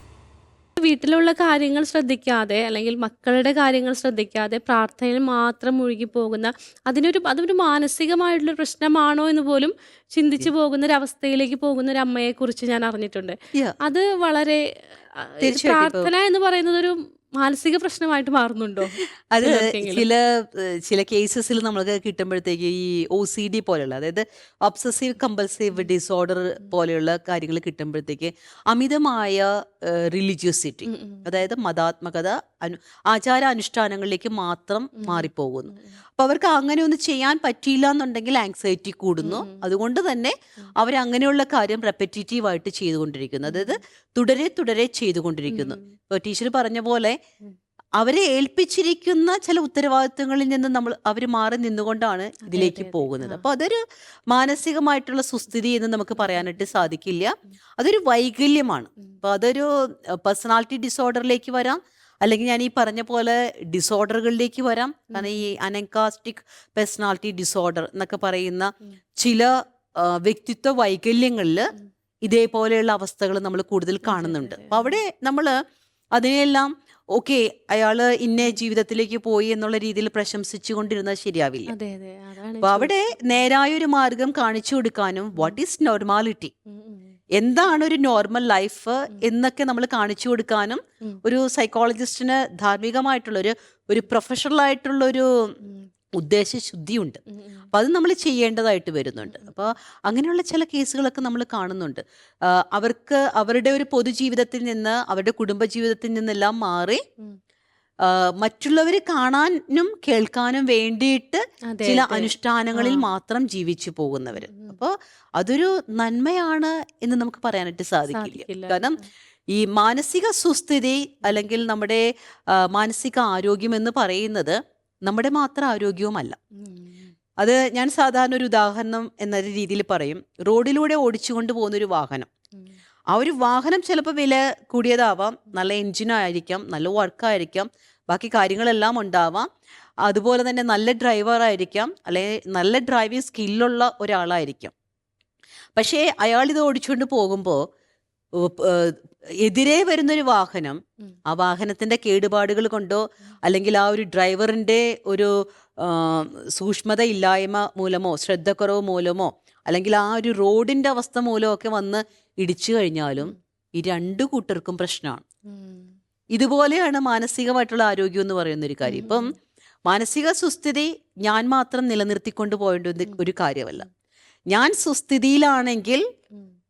വീട്ടിലുള്ള കാര്യങ്ങൾ ശ്രദ്ധിക്കാതെ അല്ലെങ്കിൽ മക്കളുടെ കാര്യങ്ങൾ ശ്രദ്ധിക്കാതെ പ്രാർത്ഥനയിൽ മാത്രം മുഴുകി പോകുന്ന അതിനൊരു അതൊരു മാനസികമായിട്ടുള്ള പ്രശ്നമാണോ എന്ന് പോലും ചിന്തിച്ചു പോകുന്ന ഒരു അവസ്ഥയിലേക്ക് പോകുന്ന ഒരു അമ്മയെ കുറിച്ച് ഞാൻ അറിഞ്ഞിട്ടുണ്ട്. അത് വളരെ പ്രാർത്ഥന എന്ന് പറയുന്നത് ഒരു മാനസിക പ്രശ്നമായിട്ട് മാറുന്നുണ്ടോ അത് ചില ചില കേസസിൽ നമ്മൾക്ക് കിട്ടുമ്പോഴത്തേക്ക് ഈ ഒ സി ഡി പോലെയുള്ള അതായത് ഒബ്സസീവ് കമ്പൽസീവ് ഡിസോർഡർ പോലെയുള്ള കാര്യങ്ങൾ കിട്ടുമ്പോഴത്തേക്ക് അമിതമായ റിലീജിയോസിറ്റി. അതായത് മതാത്മകത അനു ആചാരാനുഷ്ഠാനങ്ങളിലേക്ക് മാത്രം മാറിപ്പോകുന്നു. അപ്പൊ അവർക്ക് അങ്ങനെ ഒന്നും ചെയ്യാൻ പറ്റിയില്ല എന്നുണ്ടെങ്കിൽ ആങ്സൈറ്റി കൂടുന്നു അതുകൊണ്ട് തന്നെ അവർ അങ്ങനെയുള്ള കാര്യം റെപ്പറ്റേറ്റീവ് ആയിട്ട് ചെയ്തുകൊണ്ടിരിക്കുന്നു. അതായത് തുടരെ തുടരെ ചെയ്തുകൊണ്ടിരിക്കുന്നു. ഇപ്പോൾ ടീച്ചർ പറഞ്ഞ പോലെ അവരെ ഏൽപ്പിച്ചിരിക്കുന്ന ചില ഉത്തരവാദിത്തങ്ങളിൽ നിന്ന് നമ്മൾ അവർ മാറി നിന്നുകൊണ്ടാണ് ഇതിലേക്ക് പോകുന്നത്. അപ്പൊ അപ്പോൾ അതൊരു മാനസികമായിട്ടുള്ള സുസ്ഥിതി എന്ന് നമുക്ക് പറയാനായിട്ട് സാധിക്കില്ല. അതൊരു വൈകല്യമാണ്. അപ്പോൾ അതൊരു പേഴ്സണാലിറ്റി ഡിസോർഡറിലേക്ക് വരാം. അല്ലെങ്കിൽ ഞാൻ ഈ പറഞ്ഞ പോലെ ഡിസോർഡറുകളിലേക്ക് വരാം. കാരണം ഈ അനങ്കാസ്റ്റിക് പേഴ്സണാലിറ്റി ഡിസോർഡർ എന്നൊക്കെ പറയുന്ന ചില വ്യക്തിത്വ വൈകല്യങ്ങളിൽ ഇതേപോലെയുള്ള അവസ്ഥകൾ നമ്മൾ കൂടുതൽ കാണുന്നുണ്ട്. അപ്പൊ അവിടെ നമ്മൾ അതിനെയെല്ലാം ഓക്കെ അയാൾ ഇന്ന ജീവിതത്തിലേക്ക് പോയി എന്നുള്ള രീതിയിൽ പ്രശംസിച്ചു കൊണ്ടിരുന്നത് ശരിയാവില്ല. അപ്പൊ അവിടെ നേരായ ഒരു മാർഗം കാണിച്ചു കൊടുക്കാനും വാട്ട് ഈസ് നോർമാലിറ്റി. എന്താണ് ഒരു നോർമൽ ലൈഫ് എന്നൊക്കെ നമ്മൾ കാണിച്ചു കൊടുക്കാനും ഒരു സൈക്കോളജിസ്റ്റിന് ധാർമ്മികമായിട്ടുള്ള ഒരു ഒരു പ്രൊഫഷണൽ ആയിട്ടുള്ള ഒരു. ഉദ്ദേശശുദ്ധിയുണ്ട്. അപ്പോൾ അത് നമ്മൾ ചെയ്യേണ്ടതായിട്ട് വരുന്നുണ്ട് അപ്പോൾ അങ്ങനെയുള്ള ചില കേസുകളൊക്കെ നമ്മൾ കാണുന്നുണ്ട് അവർക്ക് അവരുടെ ഒരു പൊതുജീവിതത്തിൽ നിന്ന് അവരുടെ കുടുംബജീവിതത്തിൽ നിന്നെല്ലാം മാറി. മറ്റുള്ളവർ കാണാനും കേൾക്കാനും വേണ്ടിയിട്ട് ചില അനുഷ്ഠാനങ്ങളിൽ മാത്രം ജീവിച്ചു പോകുന്നവർ അപ്പോൾ അതൊരു നന്മയാണ് എന്ന് നമുക്ക് പറയാനായിട്ട് സാധിക്കില്ല. കാരണം ഈ മാനസിക സുസ്ഥിതി അല്ലെങ്കിൽ നമ്മുടെ മാനസിക ആരോഗ്യം എന്ന് പറയുന്നത് നമ്മുടെ മാത്രം ആരോഗ്യവുമല്ല. അത് ഞാൻ സാധാരണ ഒരു ഉദാഹരണം എന്ന രീതിയിൽ പറയും. റോഡിലൂടെ ഓടിച്ചുകൊണ്ട് പോകുന്ന ഒരു വാഹനം. ആ ഒരു വാഹനം ചിലപ്പോൾ വില കൂടിയതാവാം. നല്ല എൻജിനായിരിക്കാം നല്ല വർക്കായിരിക്കാം ബാക്കി കാര്യങ്ങളെല്ലാം ഉണ്ടാവാം. അതുപോലെ തന്നെ നല്ല ഡ്രൈവറായിരിക്കാം അല്ലെങ്കിൽ നല്ല ഡ്രൈവിംഗ് സ്കില്ലുള്ള ഒരാളായിരിക്കാം. പക്ഷേ അയാൾ ഇത് ഓടിച്ചുകൊണ്ട് പോകുമ്പോൾ എതിരെ വരുന്നൊരു വാഹനം ആ വാഹനത്തിന്റെ കേടുപാടുകൾ കൊണ്ടോ അല്ലെങ്കിൽ ആ ഒരു ഡ്രൈവറിന്റെ ഒരു സൂക്ഷ്മത ഇല്ലായ്മ മൂലമോ ശ്രദ്ധക്കുറവ് മൂലമോ അല്ലെങ്കിൽ ആ ഒരു റോഡിന്റെ അവസ്ഥ മൂലമോ ഒക്കെ വന്ന് ഇടിച്ചു കഴിഞ്ഞാലും ഈ രണ്ടു കൂട്ടർക്കും പ്രശ്നമാണ്. ഇതുപോലെയാണ് മാനസികമായിട്ടുള്ള ആരോഗ്യം എന്ന് പറയുന്ന ഒരു കാര്യം. ഇപ്പം മാനസിക സുസ്ഥിതി ഞാൻ മാത്രം നിലനിർത്തിക്കൊണ്ട് പോകേണ്ട ഒരു- ഒരു കാര്യമല്ല. ഞാൻ സുസ്ഥിതിയിലാണെങ്കിൽ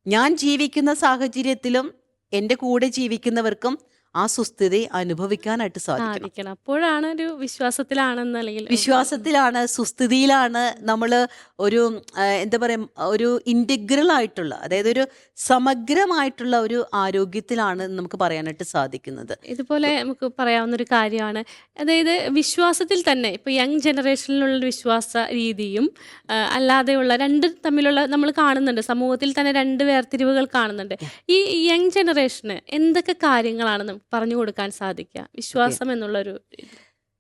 ഞാൻ ജീവിക്കുന്ന സാഹചര്യത്തിലും എന്റെ കൂടെ ജീവിക്കുന്നവർക്കും ആ സുസ്ഥിതി അനുഭവിക്കാനായിട്ട് സാധിക്കണം. അപ്പോഴാണ് ഒരു വിശ്വാസത്തിലാണെന്ന് അല്ലെങ്കിൽ വിശ്വാസത്തിലാണ് സുസ്ഥിതിയിലാണ് നമ്മൾ ഒരു എന്താ പറയുക ഒരു ഇന്റഗ്രൽ ആയിട്ടുള്ള അതായത് ഒരു സമഗ്രമായിട്ടുള്ള ഒരു ആരോഗ്യത്തിലാണ് നമുക്ക് പറയാനായിട്ട് സാധിക്കുന്നത്. ഇതുപോലെ നമുക്ക് പറയാവുന്ന ഒരു കാര്യമാണ്. അതായത് വിശ്വാസത്തിൽ തന്നെ ഇപ്പോൾ യങ് ജനറേഷനിലുള്ള വിശ്വാസ രീതിയും അല്ലാതെയുള്ള രണ്ട് തമ്മിലുള്ള നമ്മൾ കാണുന്നുണ്ട്. സമൂഹത്തിൽ തന്നെ രണ്ട് വേർതിരിവുകൾ കാണുന്നുണ്ട്. ഈ യങ് ജനറേഷന് എന്തൊക്കെ കാര്യങ്ങളാണ് നമുക്ക് പറഞ്ഞു കൊടുക്കാൻ സാധിക്കുക വിശ്വാസം എന്നുള്ളൊരു.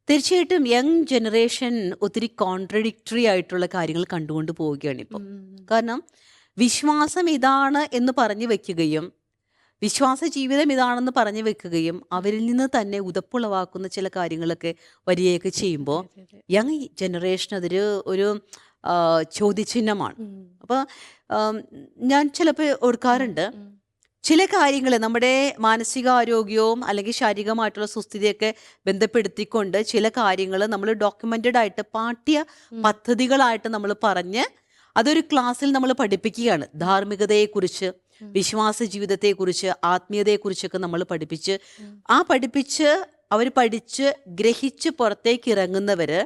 തീർച്ചയായിട്ടും യങ് ജനറേഷൻ ഒത്തിരി കോൺട്രഡിക്ടറി ആയിട്ടുള്ള കാര്യങ്ങൾ കണ്ടുകൊണ്ട് പോവുകയാണ് ഇപ്പം കാരണം വിശ്വാസം ഇതാണ് എന്ന് പറഞ്ഞു വെക്കുകയും വിശ്വാസ ജീവിതം ഇതാണെന്ന് പറഞ്ഞു വെക്കുകയും അവരിൽ നിന്ന് തന്നെ ഉതപ്പുളവാക്കുന്ന ചില കാര്യങ്ങളൊക്കെ വരികയൊക്കെ ചെയ്യുമ്പോൾ. യങ് ജനറേഷൻ അതൊരു ഒരു ചോദ്യചിഹ്നമാണ്. അപ്പോൾ ഞാൻ ചിലപ്പോൾ ഓർക്കാറുണ്ട്. ചില കാര്യങ്ങൾ നമ്മുടെ മാനസികാരോഗ്യവും അല്ലെങ്കിൽ ശാരീരികമായിട്ടുള്ള സുസ്ഥിതിയൊക്കെ ബന്ധപ്പെടുത്തിക്കൊണ്ട് ചില കാര്യങ്ങൾ നമ്മൾ ഡോക്യുമെന്റഡ് ആയിട്ട് പാഠ്യ പദ്ധതികളായിട്ട് നമ്മൾ പറഞ്ഞ് അതൊരു ക്ലാസ്സിൽ നമ്മൾ പഠിപ്പിക്കുകയാണ്. ധാർമ്മികതയെക്കുറിച്ച് വിശ്വാസ ജീവിതത്തെക്കുറിച്ച് ആത്മീയതയെക്കുറിച്ചൊക്കെ നമ്മൾ പഠിപ്പിച്ച് ആ പഠിപ്പിച്ച് അവർ പഠിച്ച് ഗ്രഹിച്ച് പുറത്തേക്ക് ഇറങ്ങുന്നവര്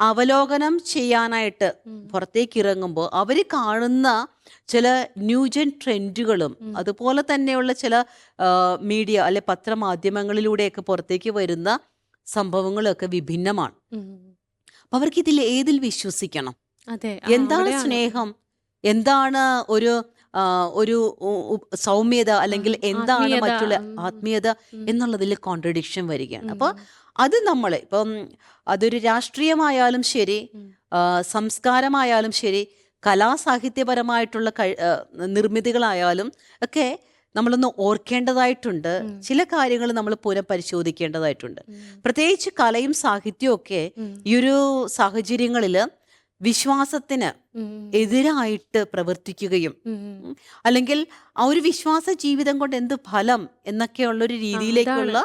അവലോകനം ചെയ്യാനായിട്ട് പുറത്തേക്ക് ഇറങ്ങുമ്പോൾ അവർ കാണുന്ന ചില ന്യൂജൻ ട്രെൻഡുകളും അതുപോലെ തന്നെയുള്ള ചില മീഡിയ അല്ലെ പത്രമാധ്യമങ്ങളിലൂടെയൊക്കെ പുറത്തേക്ക് വരുന്ന സംഭവങ്ങളൊക്കെ വിഭിന്നമാണ്. അപ്പൊ അവർക്ക് ഇതിൽ ഏതിൽ വിശ്വസിക്കണം? എന്താണ് സ്നേഹം? എന്താണ് ഒരു ഒരു സൗമ്യത അല്ലെങ്കിൽ എന്താണ് മറ്റുള്ള. ആത്മീയത എന്നുള്ളതിൽ കോൺട്രഡിക്ഷൻ വരികയാണ്. ഉം. അത് നമ്മൾ ഇപ്പം അതൊരു രാഷ്ട്രീയമായാലും ശരി സംസ്കാരമായാലും ശരി കലാസാഹിത്യപരമായിട്ടുള്ള കഴി നിർമ്മിതികളായാലും ഒക്കെ നമ്മളൊന്ന് ഓർക്കേണ്ടതായിട്ടുണ്ട്. ചില കാര്യങ്ങൾ നമ്മൾ പുനഃപരിശോധിക്കേണ്ടതായിട്ടുണ്ട് പരിശോധിക്കേണ്ടതായിട്ടുണ്ട്. പ്രത്യേകിച്ച് കലയും സാഹിത്യവും ഒക്കെ ഈ ഒരു സാഹചര്യങ്ങളിൽ വിശ്വാസത്തിന് എതിരായിട്ട് പ്രവർത്തിക്കുകയും അല്ലെങ്കിൽ ആ ഒരു വിശ്വാസ ജീവിതം കൊണ്ട് എന്ത് ഫലം എന്നൊക്കെയുള്ള ഒരു രീതിയിലേക്കുള്ള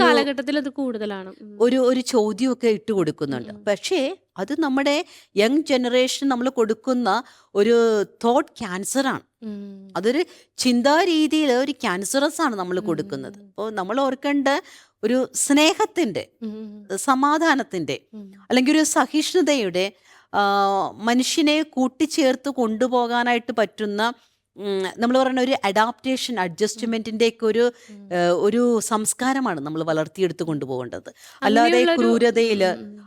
കാലഘട്ടത്തിൽ അത് കൂടുതലാണ്. ഒരു ഒരു ചോദ്യമൊക്കെ ഇട്ട് കൊടുക്കുന്നുണ്ട്. പക്ഷേ അത് നമ്മുടെ യങ് ജനറേഷൻ നമ്മൾ കൊടുക്കുന്ന ഒരു തോട്ട് ക്യാൻസറാണ്. ആണ് അതൊരു ചിന്താ രീതിയിൽ ഒരു ക്യാൻസറസ് ആണ് നമ്മൾ കൊടുക്കുന്നത്. അപ്പോൾ നമ്മൾ ഓർക്കേണ്ട ഒരു സ്നേഹത്തിന്റെ സമാധാനത്തിന്റെ അല്ലെങ്കിൽ ഒരു സഹിഷ്ണുതയുടെ മനുഷ്യനെ കൂട്ടിച്ചേർത്ത് കൊണ്ടുപോകാനായിട്ട് പറ്റുന്ന നമ്മൾ പറയുന്ന ഒരു അഡാപ്റ്റേഷൻ അഡ്ജസ്റ്റ്മെന്റിന്റെ ഒക്കെ ഒരു ഒരു സംസ്കാരമാണ് നമ്മൾ വളർത്തിയെടുത്ത് കൊണ്ടുപോകേണ്ടത്. അല്ലാതെ ക്രൂരതയിൽ ക്രൂരതയിൽ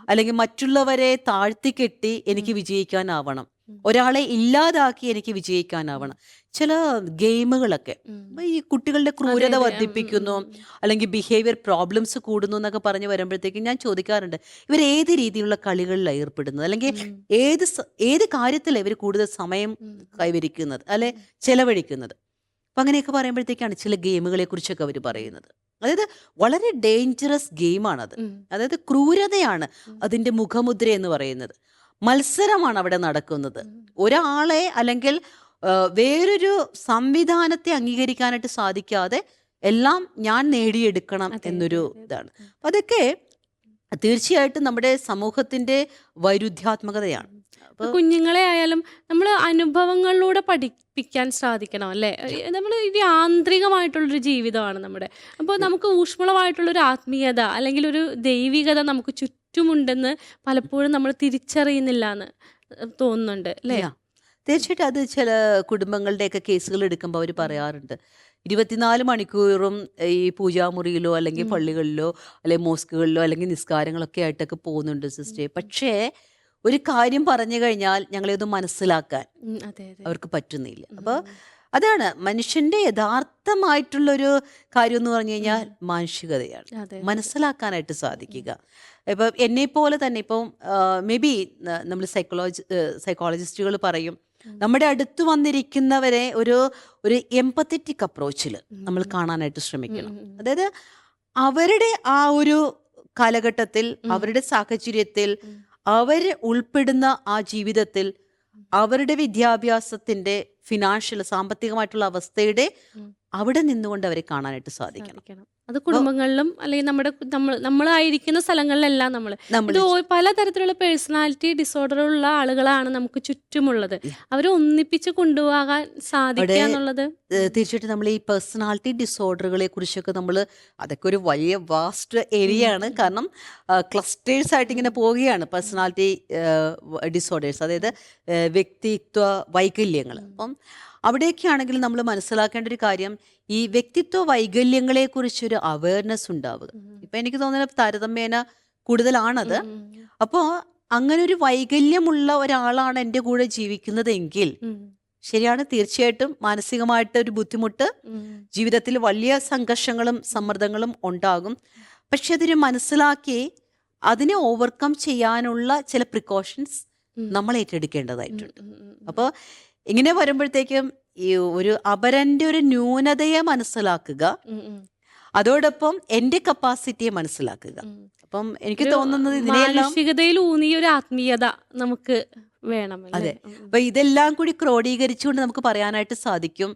അല്ലെങ്കിൽ മറ്റുള്ളവരെ താഴ്ത്തിക്കെട്ടി എനിക്ക് വിജയിക്കാനാവണം. ഒരാളെ ഇല്ലാതാക്കി എനിക്ക് വിജയിക്കാനാവണം. ചില ഗെയിമുകളൊക്കെ. അപ്പൊ ഈ കുട്ടികളുടെ ക്രൂരത വർദ്ധിപ്പിക്കുന്നു. അല്ലെങ്കിൽ ബിഹേവിയർ പ്രോബ്ലംസ് കൂടുന്നു എന്നൊക്കെ പറഞ്ഞു വരുമ്പോഴത്തേക്കും ഞാൻ ചോദിക്കാറുണ്ട് ഇവർ ഏത് രീതിയിലുള്ള കളികളിലാണ് ഏർപ്പെടുന്നത്? അല്ലെങ്കിൽ ഏത് ഏത് കാര്യത്തിലാണ് ഇവർ കൂടുതൽ സമയം. കൈവരിക്കുന്നത് അല്ലെ ചെലവഴിക്കുന്നത്? അപ്പം അങ്ങനെയൊക്കെ പറയുമ്പോഴത്തേക്കാണ് ചില ഗെയിമുകളെ കുറിച്ചൊക്കെ അവർ പറയുന്നത്. അതായത് വളരെ ഡേഞ്ചറസ് ഗെയിമാണത്. അതായത് ക്രൂരതയാണ് അതിന്റെ അതിന്റെ മുഖമുദ്ര എന്ന് പറയുന്നത്. മത്സരമാണ് അവിടെ നടക്കുന്നത്. ഒരാളെ അല്ലെങ്കിൽ വേറൊരു സംവിധാനത്തെ അംഗീകരിക്കാനായിട്ട് സാധിക്കാതെ എല്ലാം ഞാൻ നേടിയെടുക്കണം എന്നൊരു. ഇതാണ്. അപ്പൊ അതൊക്കെ തീർച്ചയായിട്ടും നമ്മുടെ സമൂഹത്തിന്റെ വൈരുദ്ധ്യാത്മകതയാണ്. കുഞ്ഞുങ്ങളെ ആയാലും നമ്മൾ അനുഭവങ്ങളിലൂടെ പഠിപ്പിക്കാൻ സാധിക്കണം അല്ലേ? നമ്മൾ യാന്ത്രികമായിട്ടുള്ളൊരു ജീവിതമാണ് നമ്മുടെ. അപ്പോൾ നമുക്ക് ഊഷ്മളമായിട്ടുള്ളൊരു ആത്മീയത അല്ലെങ്കിൽ ഒരു ദൈവികത നമുക്ക് ചുറ്റുമുണ്ടെന്ന് പലപ്പോഴും നമ്മൾ തിരിച്ചറിയുന്നില്ല എന്ന് തോന്നുന്നുണ്ട് അല്ലേ. തീർച്ചയായിട്ടും അത് ചില കുടുംബങ്ങളുടെയൊക്കെ കേസുകൾ എടുക്കുമ്പോൾ അവർ പറയാറുണ്ട്. ഇരുപത്തിനാല് മണിക്കൂറും ഈ പൂജാമുറിയിലോ അല്ലെങ്കിൽ. പള്ളികളിലോ അല്ലെങ്കിൽ മോസ്കുകളിലോ അല്ലെങ്കിൽ നിസ്കാരങ്ങളൊക്കെ ആയിട്ടൊക്കെ പോകുന്നുണ്ട് സിസ്റ്റേ പക്ഷേ ഒരു കാര്യം പറഞ്ഞു കഴിഞ്ഞാൽ ഞങ്ങളെ മനസ്സിലാക്കാൻ അവർക്ക് പറ്റുന്നില്ല. അപ്പോൾ അതാണ് മനുഷ്യന്റെ യഥാർത്ഥമായിട്ടുള്ളൊരു കാര്യം എന്ന് പറഞ്ഞു കഴിഞ്ഞാൽ മാനുഷികതയാണ്. മനസ്സിലാക്കാനായിട്ട് സാധിക്കുക. ഇപ്പം എന്നെ പോലെ തന്നെ ഇപ്പം മേ ബി നമ്മൾ സൈക്കോളജി സൈക്കോളജിസ്റ്റുകൾ പറയും. നമ്മുടെ അടുത്ത് വന്നിരിക്കുന്നവരെ ഒരു ഒരു എമ്പത്തറ്റിക് അപ്രോച്ചിൽ നമ്മൾ കാണാനായിട്ട് ശ്രമിക്കണം. അതായത് അവരുടെ ആ ഒരു കാലഘട്ടത്തിൽ അവരുടെ സാഹചര്യത്തിൽ. അവർ ഉൾപ്പെടുന്ന ആ ജീവിതത്തിൽ അവരുടെ വിദ്യാഭ്യാസത്തിന്റെ ഫിനാൻഷ്യൽ സാമ്പത്തികമായിട്ടുള്ള അവസ്ഥയുടെ. അവിടെ നിന്നുകൊണ്ട് അവരെ കാണാനായിട്ട് സാധിക്കണം. അത് കുടുംബങ്ങളിലും അല്ലെങ്കിൽ നമ്മുടെ നമ്മൾ നമ്മളായിരിക്കുന്ന സ്ഥലങ്ങളിലെല്ലാം നമ്മൾ ഇത് പലതരത്തിലുള്ള പേഴ്സണാലിറ്റി ഡിസോർഡർ ഉള്ള ആളുകളാണ് നമുക്ക് ചുറ്റുമുള്ളത്. അവരെ ഒന്നിപ്പിച്ച് കൊണ്ടുപോകാൻ സാധിക്കുക എന്നുള്ളത് തീർച്ചയായിട്ടും നമ്മൾ ഈ പേഴ്സണാലിറ്റി ഡിസോർഡറുകളെ കുറിച്ചൊക്കെ നമ്മൾ അതൊക്കെ ഒരു വലിയ വാസ്റ്റ് ഏരിയ ആണ് കാരണം ക്ലസ്റ്റേഴ്സ് ആയിട്ട് ഇങ്ങനെ പോവുകയാണ് പേഴ്സണാലിറ്റി ഡിസോർഡേഴ്സ്. അതായത് വ്യക്തിത്വ വൈകല്യങ്ങൾ അപ്പം അവിടെയൊക്കെ ആണെങ്കിൽ നമ്മൾ മനസ്സിലാക്കേണ്ട ഒരു കാര്യം ഈ വ്യക്തിത്വ വൈകല്യങ്ങളെ കുറിച്ചൊരു അവയർനെസ് ഉണ്ടാവുക ഇപ്പൊ എനിക്ക് തോന്നുന്നത് താരതമ്യേന കൂടുതലാണത്. അപ്പോ അപ്പോൾ അങ്ങനെ ഒരു വൈകല്യമുള്ള ഒരാളാണ് എന്റെ കൂടെ ജീവിക്കുന്നതെങ്കിൽ ശരിയാണ് തീർച്ചയായിട്ടും മാനസികമായിട്ട് ഒരു ബുദ്ധിമുട്ട് ജീവിതത്തിൽ വലിയ സംഘർഷങ്ങളും സമ്മർദ്ദങ്ങളും ഉണ്ടാകും. പക്ഷെ അതിനെ മനസ്സിലാക്കി അതിനെ ഓവർകം ചെയ്യാനുള്ള ചില പ്രിക്കോഷൻസ് നമ്മൾ ഏറ്റെടുക്കേണ്ടതായിട്ടുണ്ട്. അപ്പോൾ ഇങ്ങനെ വരുമ്പോഴത്തേക്കും ഈ ഒരു അപരന്റെ ഒരു ന്യൂനതയെ മനസ്സിലാക്കുക അതോടൊപ്പം എന്റെ കപ്പാസിറ്റിയെ മനസ്സിലാക്കുക അപ്പം എനിക്ക് തോന്നുന്നത് മാനുഷികതയിൽ ഊന്നിയ ഒരു ആത്മീയത നമുക്ക് വേണം? അതെ. അപ്പൊ ഇതെല്ലാം കൂടി ക്രോഡീകരിച്ചുകൊണ്ട് നമുക്ക് പറയാനായിട്ട് സാധിക്കും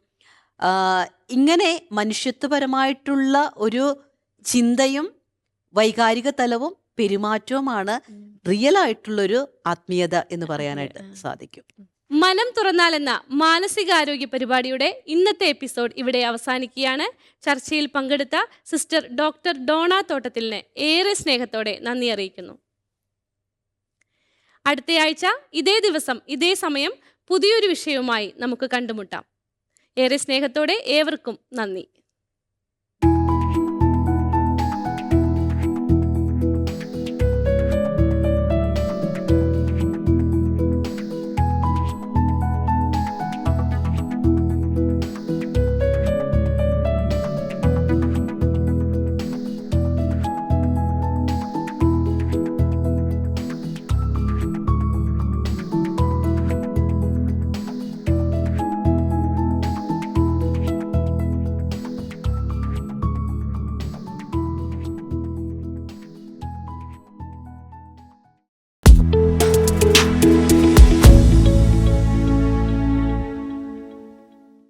ഇങ്ങനെ മനുഷ്യത്വപരമായിട്ടുള്ള ഒരു ചിന്തയും വൈകാരിക തലവും പെരുമാറ്റവുമാണ്. റിയൽ ആയിട്ടുള്ളൊരു ആത്മീയത എന്ന് പറയാനായിട്ട്. സാധിക്കും മനം തുറന്നാലെന്ന മാനസികാരോഗ്യ പരിപാടിയുടെ ഇന്നത്തെ എപ്പിസോഡ് ഇവിടെ അവസാനിക്കുകയാണ്. ചർച്ചയിൽ പങ്കെടുത്ത സിസ്റ്റർ ഡോക്ടർ ഡോണ തോട്ടത്തിലിന് ഏറെ സ്നേഹത്തോടെ നന്ദി അറിയിക്കുന്നു. അടുത്തയാഴ്ച ഇതേ ദിവസം ഇതേ സമയം പുതിയൊരു വിഷയവുമായി നമുക്ക് കണ്ടുമുട്ടാം. ഏറെ സ്നേഹത്തോടെ ഏവർക്കും നന്ദി.